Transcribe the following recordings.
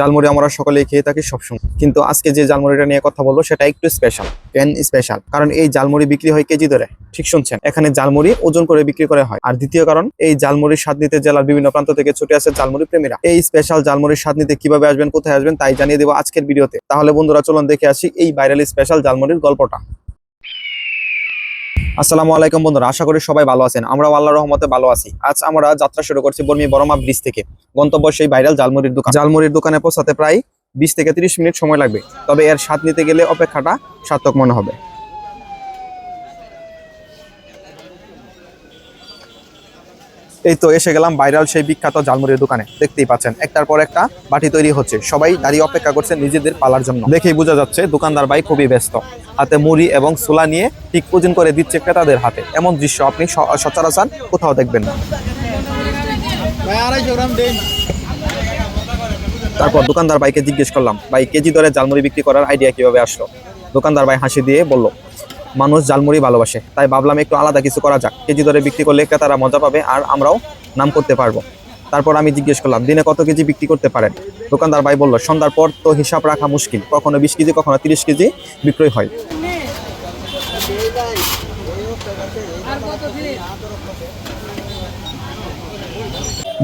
জালমুড়ি আমরা সকলেই খেয়ে থাকি সবসময়। কিন্তু আজকে যে জালমুড়িটা নিয়ে কথা বলব, সেটা একটু স্পেশাল কেন স্পেশাল কারণ এই জালমুড়ি বিক্রি হয় কেজি ধরে, ঠিক শুনছেন? এখানে জালমুড়ি ওজন করে বিক্রি করা হয়। আর দ্বিতীয় কারণ, এই জালমুড়ির স্বাদ নিতে জেলার বিভিন্ন প্রান্ত থেকে ছুটে আসে জালমুড়ি প্রেমীরা। এই স্পেশাল জালমুড়ির স্বাদ নিতে কীভাবে আসবেন, কোথায় আসবেন, তাই জানিয়ে দেবো আজকের ভিডিওতে। তাহলে বন্ধুরা, চলুন দেখে আসি এই ভাইরাল স্পেশাল জালমুড়ির গল্পটা। আসসালামু আলাইকুম বন্ধুরা, আশা করি সবাই ভালো আছেন। আমরা আল্লাহর রহমতে ভালো আছি। আজ আমরা যাত্রা শুরু করছি বর্মি বড়মা ব্রিজ থেকে। গন্তব্য সেই ভাইরাল জালমুড়ির দোকান। জালমুড়ির দোকানে পৌঁছাতে প্রায় বিশ থেকে তিরিশ মিনিট সময় লাগবে। তবে এর স্বাদ নিতে গেলে অপেক্ষাটা সার্থক মনে হবে। এই তো এসে গেলাম ভাইরাল সেই বিখ্যাত জালমুড়ির দোকানে। দেখতেই পাচ্ছেন একটার পর একটা বাটি তৈরি হচ্ছে। সবাই দাঁড়িয়ে অপেক্ষা করছে নিজেদের পালার জন্য। দেখেই বোঝা যাচ্ছে দোকানদার ভাই খুবই ব্যস্ত। হাতে মুড়ি এবং সোলা নিয়ে ঠিক ওজন করে দিচ্ছে ক্রেতাদের হাতে। এমন দৃশ্য আপনি সচরাচর কোথাও দেখবেন না। তারপর দোকানদার ভাইকে জিজ্ঞেস করলাম ভাই কেজি দরে জালমুড়ি বিক্রি করার আইডিয়া কীভাবে আসলো? দোকানদার ভাই হাসি দিয়ে বলল মানুষ জালমুড়ি ভালোবাসে। তাই ভাবলাম একটু আলাদা কিছু করা যাক। কেজি দরে বিক্রি করলে ক্রেতারা মজা পাবে আর আমরাও নাম করতে পারব। তারপর আমি জিজ্ঞেস করলাম, দিনে কত কেজি বিক্রি করতে পারেন? দোকানদার ভাই বলল, সন্ধ্যার পর তো হিসাব রাখা মুশকিল। কখনো বিশ কেজি, কখনো তিরিশ কেজি বিক্রয় হয়।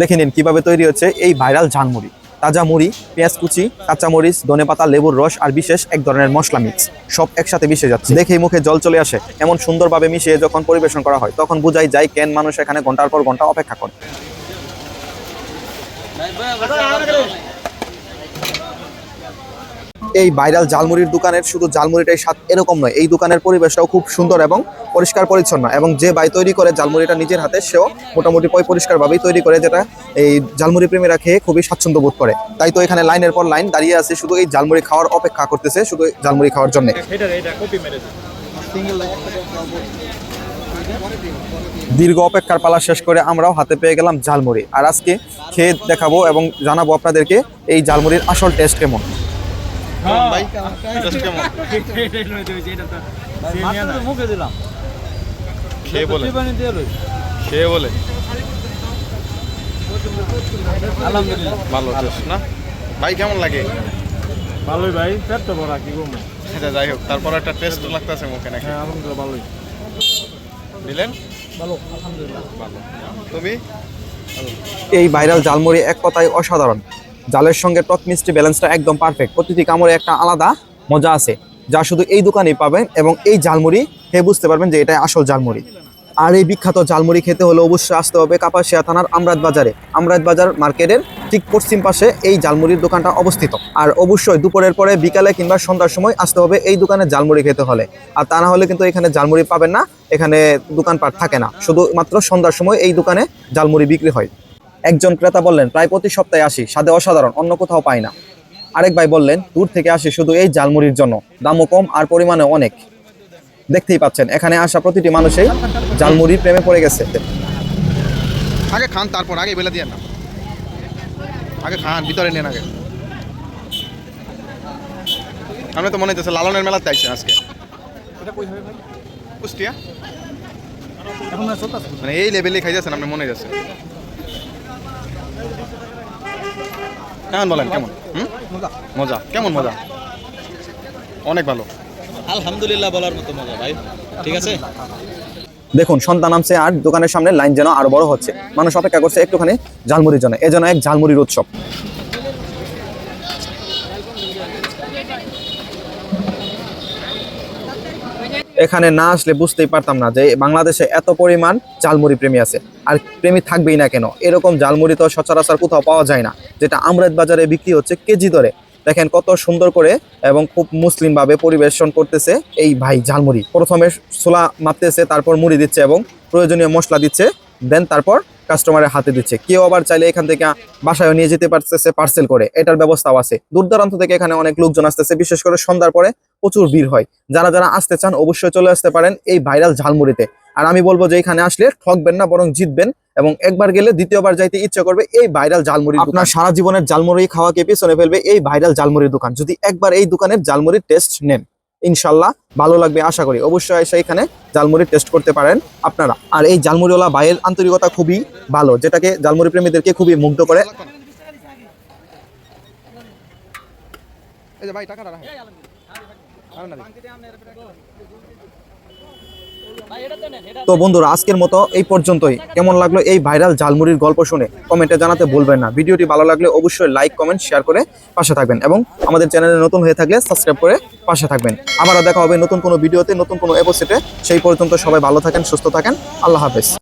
দেখে নিন কীভাবে তৈরি হচ্ছে এই ভাইরাল ঝালমুড়ি। তাজা মুড়ি, পেঁয়াজ কুচি কাঁচামরিচ ধনেপাতা লেবুর রস আর বিশেষ এক ধরনের মশলা মিক্স সব একসাথে মিশে যাচ্ছে। দেখেই মুখে জল চলে আসে। এমন সুন্দরভাবে মিশিয়ে যখন পরিবেশন করা হয়, তখন বুঝাই যায় কেন মানুষ এখানে ঘণ্টার পর ঘণ্টা অপেক্ষা করে। এই ভাইরাল জালমুড়ির দোকানের, শুধু জালমুড়িটাই স্বাদ এরকম নয়, এই দোকানের পরিবেশটাও খুব সুন্দর এবং পরিষ্কার পরিচ্ছন্ন এবং যে ভাই তৈরি করে জালমুড়িটা নিজের হাতে, সেও মোটামুটি পরিষ্কারভাবেই তৈরি করে, যেটা এই জালমুড়ি প্রেমীরা খেয়ে খুবই স্বাচ্ছন্দ্য বোধ করে। তাই তো এখানে লাইনের পর লাইন দাঁড়িয়ে আছে, শুধু এই জালমুড়ি খাওয়ার অপেক্ষা করতেছে, শুধু জালমুড়ি খাওয়ার জন্য। দীর্ঘ অপেক্ষার পালা শেষ করে আমরাও হাতে পেয়ে গেলাম জালমুড়ি আর আজকে খেয়ে দেখাবো এবং জানাব আপনাদেরকে এই জালমুড়ির আসল টেস্ট কেমন। ভাই কেমন মুখে দিলাম। খেয়ে বলে। পানি দিয়ে লই খেয়ে বলে। আলহামদুলিল্লাহ। ভালো টেস্ট না? ভাই কেমন লাগে? ভালোই ভাই পেট তো ভরা কি বলব আচ্ছা যাই হোক তারপর একটা টেস্ট লাগতেছে মুখে নাকি? হ্যাঁ আলহামদুলিল্লাহ ভালোই। দিলেন ভালো আলহামদুলিল্লাহ। ভালো। তুমি? এই ভাইরাল জালমুড়ি এক কথায় অসাধারণ। জালের সঙ্গে টক মিষ্টি ব্যালেন্সটা একদম পারফেক্ট প্রতিটি কামড়ে একটা আলাদা মজা আছে। যা শুধু এই দোকানেই পাবেন এবং এই জালমুড়ি খেয়ে বুঝতে পারবেন যে এটাই আসল জালমুড়ি আর এই বিখ্যাত জালমুড়ি খেতে হলে অবশ্যই আসতে হবে কাপাসিয়া থানার আমরাজ বাজারে। আমরাত বাজার মার্কেটের ঠিক পশ্চিম পাশে এই জালমুড়ির দোকানটা অবস্থিত। আর অবশ্যই দুপুরের পরে বিকালে কিংবা সন্ধ্যার সময় আসতে হবে এই দোকানে জালমুড়ি খেতে হলে। আর তা না হলে কিন্তু এখানে জালমুড়ি পাবেন না, এখানে দোকানপাট থাকে না। শুধুমাত্র সন্ধ্যার সময় এই দোকানে জালমুড়ি বিক্রি হয়। একজন ক্রেতা বললেন প্রায় প্রতি সপ্তাহে আসি স্বাদে অসাধারণ অন্য কোথাও পাই না। আরেক ভাই বললেন দূর থেকে আসি শুধু এই জালমুড়ির জন্য দামও কম আর পরিমাণে অনেক। দেখতেই পাচ্ছেন এখানে আসা প্রতিটি মানুষই জালমুড়ির প্রেমে পড়ে গেছে। আগে খান তারপর আগে বেলা দিয়ে না। আগে খান ভিতরে নেন আগে। আমি তো মনে হচ্ছে লালনের মেলাতে আইছেন আজকে। এটা কই হবে ভাই? কুষ্টিয়া? এখন না চলতেছে মানে এই লেভেলে খাই যাচ্ছেন আপনি মনে যাচ্ছে কেমন বলেন কেমন? মজা। মজা। কেমন মজা? অনেক ভালো। আলহামদুলিল্লাহ বলার মতো মজা ভাই। ঠিক আছে? দেখুন সন্তান নামছে আর দোকানের সামনে লাইন যেন আরও বড় হচ্ছে। মানুষ অপেক্ষা করছে একটুখানি ঝালমুড়ির জন্য। এজন্য এক ঝালমুড়ির উৎসব। এখানে না আসলে বুঝতেই পারতাম না যে বাংলাদেশে এত পরিমাণ জালমুড়ি প্রেমী আছে। আর প্রেমী থাকবেই না কেন? এরকম জালমুড়ি তো সচরাচর কোথাও পাওয়া যায় না, যেটা আমরাত বাজারে বিক্রি হচ্ছে কেজি দরে। দেখেন কত সুন্দর করে এবং খুব মুসলিমভাবে পরিবেশন করতেছে এই ভাই ঝালমুড়ি। প্রথমে ছোলা মাপতেছে, তারপর মুড়ি দিচ্ছে এবং প্রয়োজনীয় মশলা দিচ্ছে, দেন তারপর কাস্টমারের হাতে দিচ্ছে। কেউ আবার চাইলে এখান থেকে বাসায় নিয়ে যেতে পারতেছে পার্সেল করে। এটার ব্যবস্থাও আছে। দূর দূরান্ত থেকে এখানে অনেক লোকজন আসতেছে, বিশেষ করে সন্ধ্যার পরে প্রচুর ভিড় হয়। যারা যারা আসতে চান, অবশ্যই চলে আসতে পারেন এই ভাইরাল ঝালমুড়িতে। আর আমি বলব যে এখানে আসলে ঠকবেন না, বরং জিতবেন এবং একবার গেলে দ্বিতীয়বার যাইতে ইচ্ছে করবে এই ভাইরাল জালমুড়ি আপনার সারা জীবনের জালমুড়ি খাওয়াকে পিছনে ফেলবে এই ভাইরাল জালমুড়ির দোকান। যদি একবার এই দোকানের জালমুড়ির টেস্ট নেন। ইনশাল্লাহ ভালো লাগবে আশা করি। অবশ্যই এসে এখানে জালমুড়ি টেস্ট করতে পারেন আপনারা। আর এই জালমুড়িওয়ালা ভাইয়ের আন্তরিকতা খুবই ভালো, যেটাকে জালমুড়ি প্রেমীদেরকে খুবই মুগ্ধ করে। এই যে ভাই, টাকাটা তো বন্ধুরা, আজকের মতো এই পর্যন্তই। কেমন লাগল এই ভাইরাল ঝালমুড়ির গল্প শুনে? কমেন্টে জানাতে ভুলবেন না। ভিডিওটি ভালো লাগলে অবশ্যই লাইক, কমেন্ট, শেয়ার করে পাশে থাকবেন এবং আমাদের চ্যানেলে নতুন হয়ে থাকলে সাবস্ক্রাইব করে পাশে থাকবেন। আবারও দেখা হবে নতুন কোনো ভিডিওতে, নতুন কোনো এপিসোডে সেই পর্যন্ত সবাই ভালো থাকেন, সুস্থ থাকেন। আল্লাহ হাফেজ।